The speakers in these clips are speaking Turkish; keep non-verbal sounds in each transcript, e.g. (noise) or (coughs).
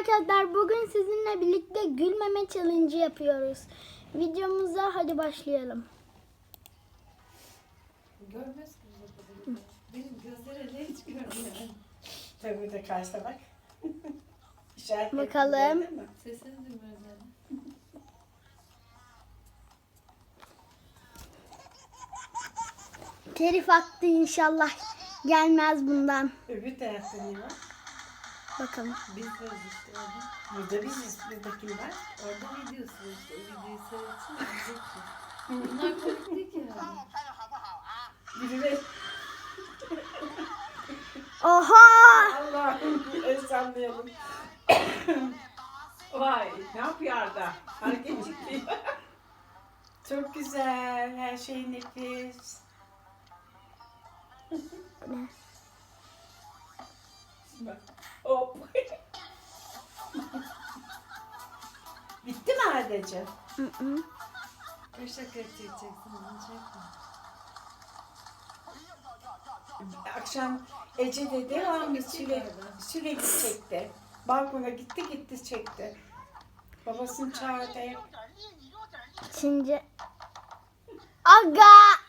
arkadaşlar bugün sizinle birlikte gülmeme challenge yapıyoruz. Videomuza hadi başlayalım. Görmez. Benim gözlere hiç görmüyor. Tabii de karşıda bak. (laughs) İşaret Bakalım. Sesini duymuyoruz yani. Telif hakkı inşallah gelmez bundan. Öbür tarafta ne var? Bakalım. Biz varız işte orada. Burada biziz. Kim var? Orada videosu var işte. O videoyu seyretsin. Bunlar komik değil ki yani. Biri de Oha! Allah'ım el sallayalım. (coughs) Vay ne yapıyor Arda? Hareket çıktı. (laughs) Çok güzel. Her şey nefis. Ne? Bak. Hop. (laughs) Bitti mi Arda'cığım? Hı hı. Kaç dakika çekeceksin. Akşam Ece de devamlı Bitti sürekli, sürekli çekti. Balkona gitti gitti çekti. Babasını çağırdı. Şimdi Aga!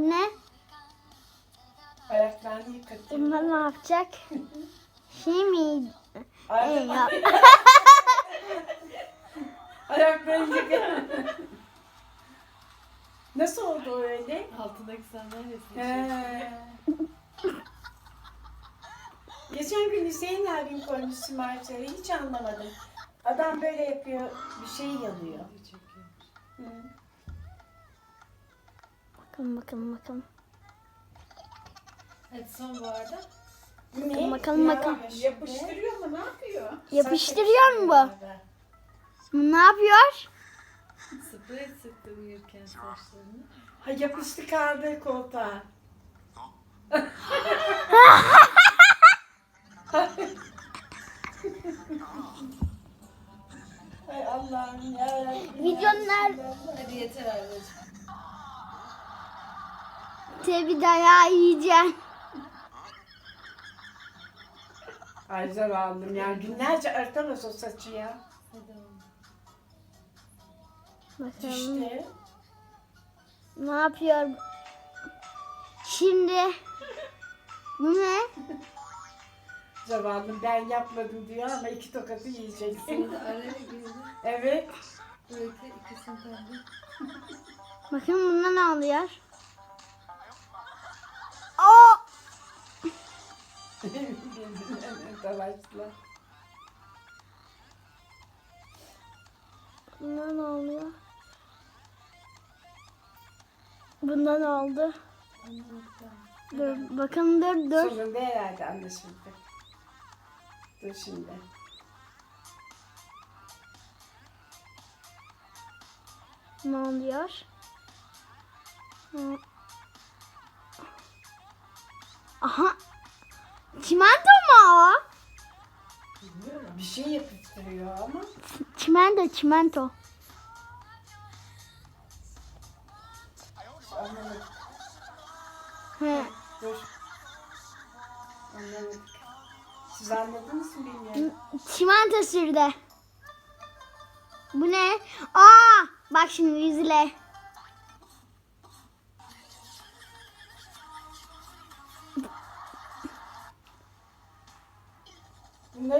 Bu ne? Ayaklarını yıkatıyor. Bunlar ne yapacak? Şey mi? Arda- Ey ya. (laughs) Ayaklarını yıkatıyor. Nasıl oldu o öyle? Altındaki sandalyesini çek. He. Geçen gün Hüseyin abim koymuş smartları hiç anlamadım. Adam böyle yapıyor, bir şey çekiyor. Hı. Bakın bakın bakın. Evet son bu arada. Bu Bakalım, bakalım, Ya, bakalım. Yapıştırıyor mu? Ne yapıyor? Yapıştırıyor mu bu? Bu ne yapıyor? Sprey sıktı uyurken saçlarını. Ha yapıştı kaldı koltuğa. (laughs) Tabi dayağı yiyeceğim. Ay zavallım ya. Günlerce artamaz o saçı ya. Bakalım. Düştü. Ne yapıyor? Şimdi bu ne? Zavallım ben yapmadım diyor ama iki tokatı yiyeceksin. Evet. Böylelikle ikisini. Bakın bunda ne oluyor? Dalaştılar. Bunda ne oluyor? Bunda ne oldu? Dur, bakın dur dur. Sonunda herhalde anlaşıldı. Dur şimdi. Ne oluyor? Aha. Çimento mu o? Bilmiyorum, Bir şey yapıştırıyor ama. Çimento, çimento. Anlamadık. He. Dur. Anlamadık. Siz anladınız mı bilmiyorum. Çimento sürdü. Bu ne? Aa! Bak şimdi yüzüle.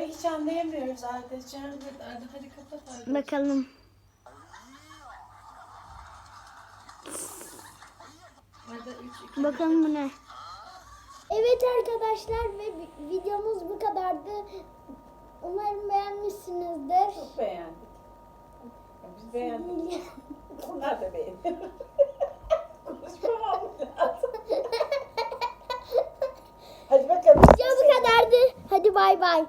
Bunları hiç anlayamıyoruz arkadaşlar. Hadi hadi kapat arkadaşlar. Bakalım. Bakalım bu ne? Evet arkadaşlar ve videomuz bu kadardı. Umarım beğenmişsinizdir. Çok beğendik. Biz beğendik. Onlar da beğendi. (laughs) Konuşmamam lazım. (laughs) Hadi bakalım. Video bu kadardı. Hadi bay bay.